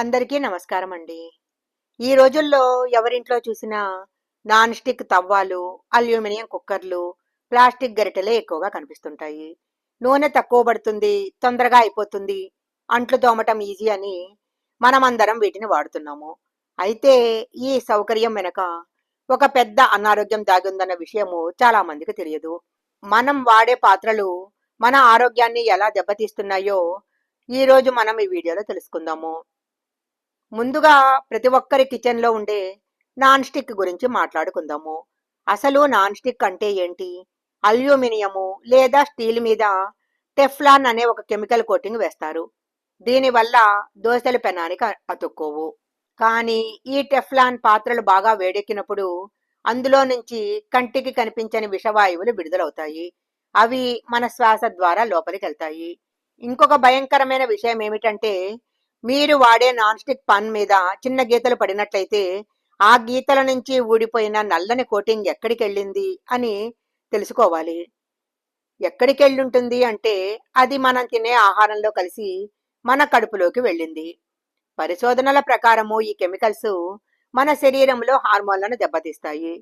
అందరికీ నమస్కారం అండి. ఈ రోజుల్లో ఎవరింట్లో చూసినా నాన్ స్టిక్ తవ్వాలు అల్యూమినియం కుక్కర్లు ప్లాస్టిక్ గరిటెలే ఎక్కువగా కనిపిస్తుంటాయి. నూనె తక్కువ పడుతుంది తొందరగా అయిపోతుంది అంట్లు తోమటం ఈజీ అని మనమందరం వీటిని వాడుతున్నాము. అయితే ఈ సౌకర్యం వెనక ఒక పెద్ద అనారోగ్యం దాగుందన్న విషయము చాలా మందికి తెలియదు. మనం వాడే పాత్రలు మన ఆరోగ్యాన్ని ఎలా దెబ్బతీస్తున్నాయో ఈ రోజు మనం ఈ వీడియోలో తెలుసుకుందాము. ముందుగా ప్రతి ఒక్కరి కిచెన్లో ఉండే నాన్ స్టిక్ గురించి మాట్లాడుకుందాము. అసలు నాన్ స్టిక్ అంటే ఏంటి? అల్యూమినియము లేదా స్టీల్ మీద టెఫ్లాన్ అనే ఒక కెమికల్ కోటింగ్ వేస్తారు. దీనివల్ల దోశల పెనానికి అతుక్కోవు. కానీ ఈ టెఫ్లాన్ పాత్రలు బాగా వేడెక్కినప్పుడు అందులో నుంచి కంటికి కనిపించని విషవాయువులు విడుదలవుతాయి. అవి మన శ్వాస ద్వారా లోపలికి వెళ్తాయి ఇంకొక భయంకరమైన విషయం ఏమిటంటే మీరు వాడే నాన్ స్టిక్ పాన్ మీద చిన్న గీతలు పడినట్లయితే ఆ గీతల నుంచి ఊడిపోయిన నల్లని కోటింగ్ ఎక్కడికి వెళ్ళింది అని తెలుసుకోవాలి. ఎక్కడికి ఉంటుంది అంటే అది మనం తినే ఆహారంలో కలిసి మన కడుపులోకి వెళ్ళింది. పరిశోధనల ప్రకారము ఈ కెమికల్స్ మన శరీరంలో హార్మోన్లను దెబ్బతీస్తాయి.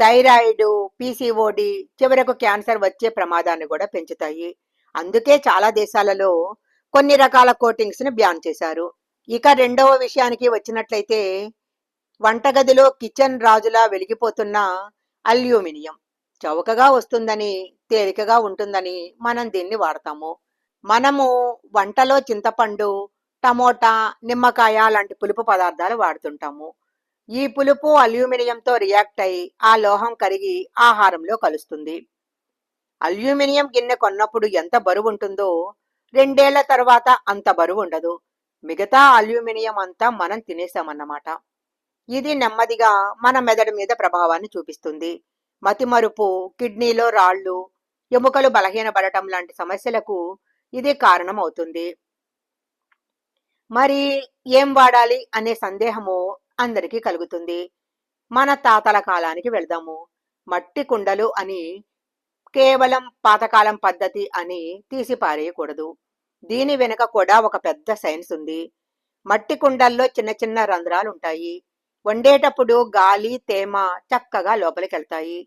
థైరాయిడ్ పీసీఓడి చివరకు క్యాన్సర్ వచ్చే ప్రమాదాన్ని కూడా పెంచుతాయి. అందుకే చాలా దేశాలలో కొన్ని రకాల కోటింగ్స్ని బ్యాన్ చేశారు. ఇక రెండవ విషయానికి వచ్చినట్లయితే వంటగదిలో కిచెన్ రాజులా వెలిగిపోతున్న అల్యూమినియం. చౌకగా వస్తుందని తేలికగా ఉంటుందని మనం దీన్ని వాడతాము. మనము వంటలో చింతపండు టమోటా నిమ్మకాయ లాంటి పులుపు పదార్థాలు వాడుతుంటాము. ఈ పులుపు అల్యూమినియంతో రియాక్ట్ అయి ఆ లోహం కరిగి ఆహారంలో కలుస్తుంది. అల్యూమినియం గిన్నె కొన్నప్పుడు ఎంత బరువు ఉంటుందో రెండేళ్ళ తర్వాత అంత బరువు ఉండదు. మిగతా అల్యూమినియం అంతా మనం తినేసామన్నమాట. ఇది నెమ్మదిగా మన మెదడు మీద ప్రభావాన్ని చూపిస్తుంది. మతిమరుపు కిడ్నీలో రాళ్ళు ఎముకలు బలహీనపడటం లాంటి సమస్యలకు ఇది కారణం అవుతుంది మరి ఏం వాడాలి అనే సందేహము అందరికీ కలుగుతుంది. మన తాతల కాలానికి వెళ్దాము. మట్టి కుండలు అని కేవలం పాతకాలం పద్ధతి అని తీసిపారేయకూడదు దీని వెనుక కూడా ఒక పెద్ద సైన్స్ ఉంది. మట్టి కుండల్లో చిన్న చిన్న రంధ్రాలు ఉంటాయి వండేటప్పుడు గాలి తేమ చక్కగా లోపలికి వెళ్తాయి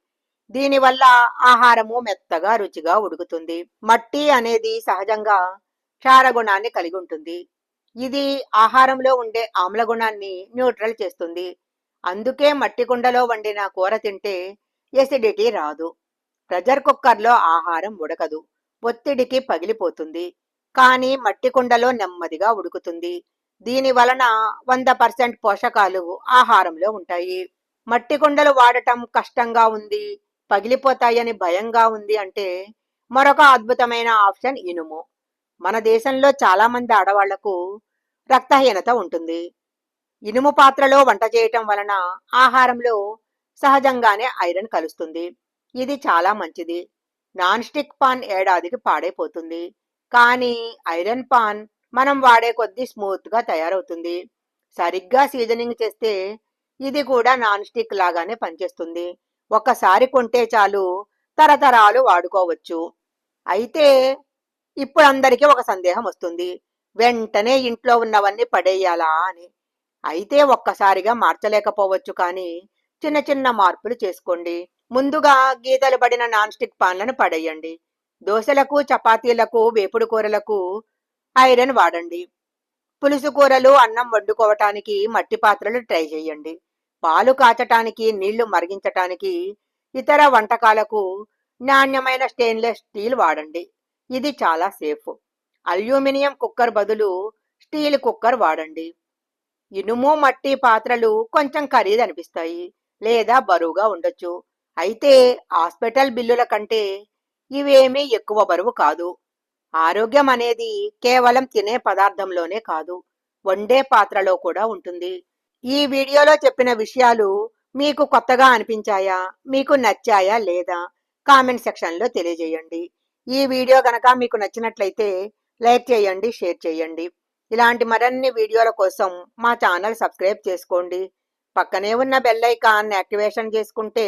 దీనివల్ల ఆహారము మెత్తగా రుచిగా ఉడుకుతుంది. మట్టి అనేది సహజంగా క్షారగుణాన్ని కలిగి ఉంటుంది ఇది ఆహారంలో ఉండే ఆమ్ల గుణాన్ని న్యూట్రల్ చేస్తుంది. అందుకే మట్టి కుండలో వండిన కూర తింటే ఎసిడిటీ రాదు. ప్రెజర్ కుక్కర్లో ఆహారం ఉడకదు. ఒత్తిడికి పగిలిపోతుంది. కానీ మట్టి కుండలో నెమ్మదిగా ఉడుకుతుంది. దీని వలన వంద పర్సెంట్ పోషకాలు ఆహారంలో ఉంటాయి. మట్టి కుండలు వాడటం కష్టంగా ఉంది. పగిలిపోతాయని భయంగా ఉంది అంటే మరొక అద్భుతమైన ఆప్షన్ ఇనుము. మన దేశంలో చాలా మంది ఆడవాళ్ళకు రక్తహీనత ఉంటుంది. ఇనుము పాత్రలో వంట చేయటం వలన ఆహారంలో సహజంగానే ఐరన్ కలుస్తుంది. ఇది చాలా మంచిది. నాన్ స్టిక్ పాన్ ఏడాదికి పాడైపోతుంది. కానీ ఐరన్ పాన్ మనం వాడే కొద్దీ స్మూత్గా తయారవుతుంది. సరిగ్గా సీజనింగ్ చేస్తే ఇది కూడా నాన్ స్టిక్ లాగానే పనిచేస్తుంది. ఒక్కసారి కొంటే చాలు తరతరాలు వాడుకోవచ్చు. అయితే ఇప్పుడు అందరికీ ఒక సందేహం వస్తుంది. వెంటనే ఇంట్లో ఉన్నవన్నీ పడేయాలా అని. అయితే ఒక్కసారిగా మార్చలేకపోవచ్చు కానీ చిన్న చిన్న మార్పులు చేసుకోండి. ముందుగా గీతలు పడిన నాన్ స్టిక్ పాన్లను పడేయండి. దోశలకు చపాతీలకు వేపుడు కూరలకు ఐరన్ వాడండి. పులుసు కూరలు అన్నం వండుకోవటానికి మట్టి పాత్రలు ట్రై చేయండి. పాలు కాచటానికి నీళ్ళు మరిగించటానికి ఇతర వంటకాలకు నాణ్యమైన స్టెయిన్లెస్ స్టీల్ వాడండి. ఇది చాలా సేఫ్. అల్యూమినియం కుక్కర్ బదులు స్టీల్ కుక్కర్ వాడండి. ఇనుము మట్టి పాత్రలు కొంచెం ఖరీదు అనిపిస్తాయి లేదా బరువుగా ఉండొచ్చు. అయితే హాస్పిటల్ బిల్లుల కంటే ఇవేమీ ఎక్కువ బరువు కాదు. ఆరోగ్యం అనేది కేవలం తినే పదార్థంలోనే కాదు వండే పాత్రలో కూడా ఉంటుంది. ఈ వీడియోలో చెప్పిన విషయాలు మీకు కొత్తగా అనిపించాయా? మీకు నచ్చాయా లేదా? కామెంట్ సెక్షన్లో తెలియజేయండి. ఈ వీడియో గనక మీకు నచ్చినట్లయితే లైక్ చేయండి షేర్ చేయండి. ఇలాంటి మరిన్ని వీడియోల కోసం మా ఛానల్ సబ్స్క్రైబ్ చేసుకోండి. పక్కనే ఉన్న బెల్ ఐకాన్ యాక్టివేషన్ చేసుకుంటే